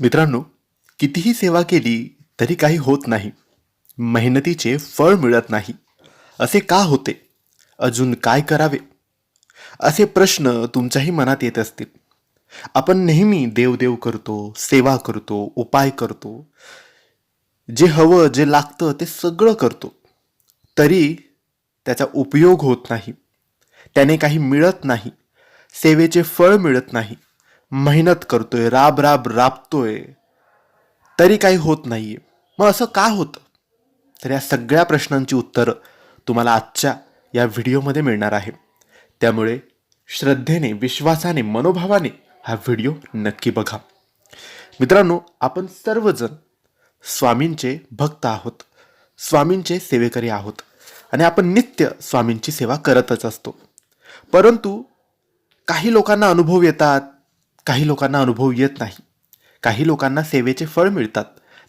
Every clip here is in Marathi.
मित्रांनो कितीही सेवा केली तरी काही होत नाही. मेहनतीचे फळ मिळत नाही. असे का होते? अजून काय करावे? असे प्रश्न तुमच्याही मनात येत असतील. आपण नेहमी देवदेव करतो सेवा करतो उपाय करतो. जे हवं जे लागतं ते सगळं करतो. तरी त्याचा उपयोग होत नाही. त्याने काही मिळत नाही. सेवेचे फळ मिळत नाही. मेहनत करतोय राब राब राबतोय. तरी काही होत नाहीये. मग असं का होतं? तर या सगळ्या प्रश्नांची उत्तरं तुम्हाला आजच्या या व्हिडिओमध्ये मिळणार आहे. त्यामुळे श्रद्धेने विश्वासाने मनोभावाने हा व्हिडिओ नक्की बघा. मित्रांनो आपण सर्वजण स्वामींचे भक्त आहोत स्वामींचे सेवेकरी आहोत आणि आपण नित्य स्वामींची सेवा करतच असतो. परंतु काही लोकांना अनुभव येतात काही लोकांना अनुभव येत नाही. काही लोकांना सेवेचे फळ मिळतात.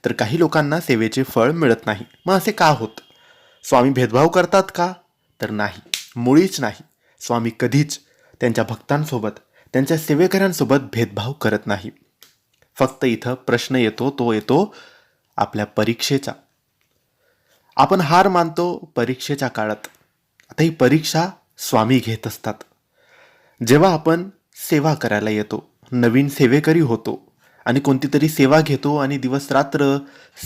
तर काही लोकांना सेवेचे फळ मिळत नाही. मग असे का होत? स्वामी भेदभाव करतात का? तर नाही. मुळीच नाही. स्वामी कधीच त्यांच्या भक्तांसोबत त्यांच्या सेवेकऱ्यांसोबत भेदभाव करत नाही. फक्त इथं प्रश्न येतो तो येतो आपल्या परीक्षेचा. आपण हार मानतो परीक्षेच्या काळात. आता ही परीक्षा स्वामी घेत असतात. जेव्हा आपण सेवा करायला येतो नवीन सेवेकरी होतो आणि कोणती तरी सेवा घेतो आणि दिवस रात्र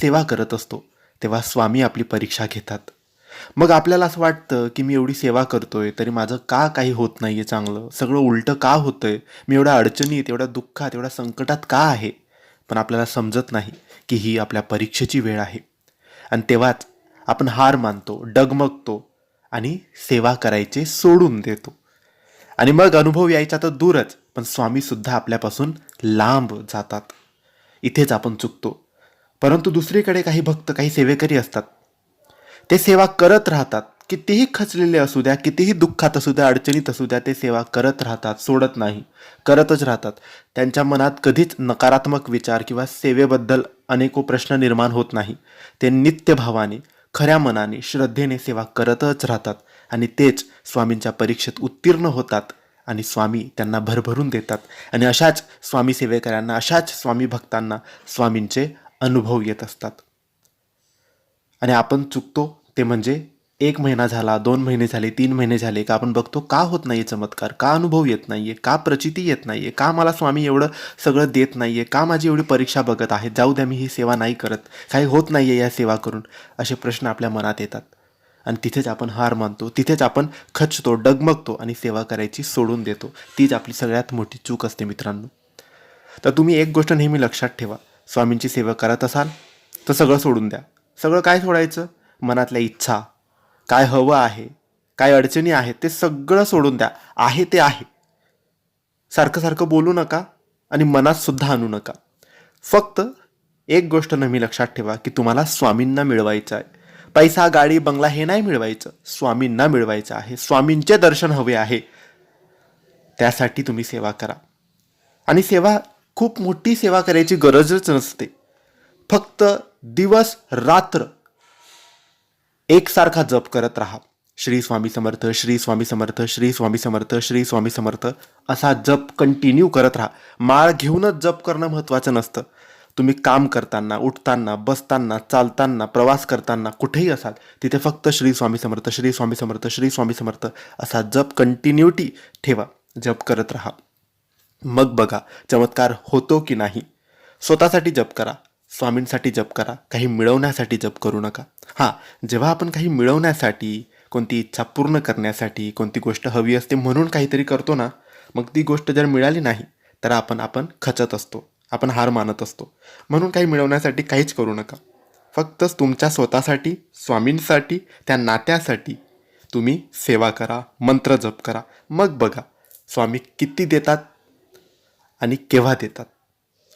सेवा करत असतो तेव्हा स्वामी आपली परीक्षा घेतात. मग आपल्याला असं वाटतं की मी एवढी सेवा करतोय तरी माझं का काही होत नाही आहे चांगलं? सगळं उलटं का होतंय? मी एवढ्या अडचणीत एवढ्या दुःखात एवढ्या संकटात का आहे? पण आपल्याला समजत नाही की ही आपल्या परीक्षेची वेळ आहे. आणि तेव्हाच आपण हार मानतो डगमगतो आणि सेवा करायचे सोडून देतो. आणि मग अनुभव यायचा तर दूरच. पण स्वामीसुद्धा आपल्यापासून लांब जातात. इथेच आपण चुकतो. परंतु दुसरीकडे काही भक्त काही सेवेकरी असतात. ते सेवा करत राहतात. कितीही खचलेले असू द्या कितीही दुःखात असू द्या अडचणीत असू द्या ते सेवा करत राहतात सोडत नाही करतच राहतात. त्यांच्या मनात कधीच नकारात्मक विचार किंवा सेवेबद्दल अनेको प्रश्न निर्माण होत नाही. ते नित्यभावाने खऱ्या मनाने श्रद्धेने सेवा करतच राहतात आणि तेच स्वामींच्या परीक्षेत उत्तीर्ण होतात. आणि स्वामी त्यांना भरभरून देतात. आणि अशाच स्वामी सेवेकऱ्यांना अशाच स्वामी भक्तांना स्वामींचे अनुभव येत असतात. आणि आपण चुकतो ते म्हणजे एक महिना झाला दोन महिने झाले तीन महिने झाले का आपण बघतो का होत नाही आहे चमत्कार का अनुभव येत नाही आहे का प्रचिती येत नाही आहे का मला स्वामी एवढं सगळं देत नाही आहे का माझी एवढी परीक्षा बघत आहे जाऊ द्या मी ही सेवा नाही करत काही होत नाही आहे या सेवा करून असे प्रश्न आपल्या मनात येतात. आणि तिथेच आपण हार मानतो तिथेच आपण खचतो डगमगतो आणि सेवा करायची सोडून देतो. तीच आपली सगळ्यात मोठी चूक असते मित्रांनो. तर तुम्ही एक गोष्ट नेहमी लक्षात ठेवा. स्वामींची सेवा करत असाल तर सगळं सोडून द्या. सगळं काय सोडायचं? मनातल्या इच्छा काय हवं आहे काय अडचणी आहेत ते सगळं सोडून द्या. आहे ते आहे. सारखं सारखं बोलू नका आणि मनात सुद्धा आणू नका. फक्त एक गोष्ट नेहमी लक्षात ठेवा की तुम्हाला स्वामींना मिळवायचं आहे. पैसा गाडी बंगला हे नाही मिळवायचं. स्वामींना मिळवायचं आहे. स्वामींचे दर्शन हवे आहे. त्यासाठी तुम्ही सेवा करा. आणि सेवा खूप मोठी सेवा करायची गरजच नसते. फक्त दिवस रात्र एकसारखा जप करत राहा. श्री स्वामी समर्थ श्री स्वामी समर्थ श्री स्वामी समर्थ श्री स्वामी समर्थ असा जप कंटिन्यू करत राहा. माळ घेऊनच जप करणं महत्त्वाचं नसतं. तुम्ही काम करताना उठताना बसताना चालताना प्रवास करताना कुठेही असाल तिथे फक्त श्री स्वामी समर्थ श्री स्वामी समर्थ श्री स्वामी समर्थ असा जप कंटिन्युटी ठेवा जप करत राहा. मग बघा चमत्कार होतो की नाही. स्वतःसाठी जप करा स्वामींसाठी जप करा काही मिळवण्यासाठी जप करू नका. हां जेव्हा आपण काही मिळवण्यासाठी कोणती इच्छा पूर्ण करण्यासाठी कोणती गोष्ट हवी असते म्हणून काहीतरी करतो ना मग ती गोष्ट जर मिळाली नाही तर आपण आपण खचत असतो. आपण हार मानत असतो. म्हणून काही मिळवण्यासाठी काहीच करू नका. फक्तच तुमच्या स्वतःसाठी स्वामींसाठी त्या नात्यासाठी तुम्ही सेवा करा मंत्र जप करा. मग बघा स्वामी किती देतात आणि केव्हा देतात.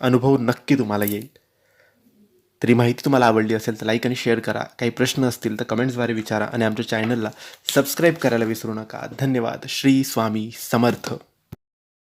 अनुभव नक्की तुम्हाला येईल. तरी माहिती तुम्हाला आवडली असेल तर लाईक आणि शेअर करा. काही प्रश्न असतील तर कमेंट्सद्वारे विचारा आणि आमच्या चॅनलला सबस्क्राईब करायला विसरू नका. धन्यवाद. श्री स्वामी समर्थ.